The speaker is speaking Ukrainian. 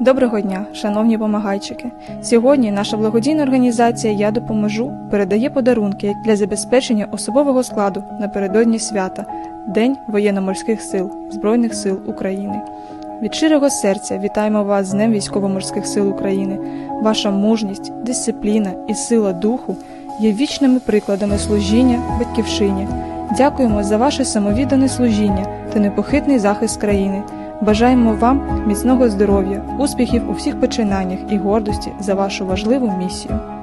Доброго дня, шановні помагайчики. Сьогодні наша благодійна організація Я допоможу передає подарунки для забезпечення особового складу напередодні свята День воєнно-морських сил Збройних сил України. Від щирого серця вітаємо вас з Днем Військово-морських сил України. Ваша мужність, дисципліна і сила духу є вічними прикладами служіння батьківщині. Дякуємо за ваше самовіддане служіння та непохитний захист країни. Бажаємо вам міцного здоров'я, успіхів у всіх починаннях і гордості за вашу важливу місію.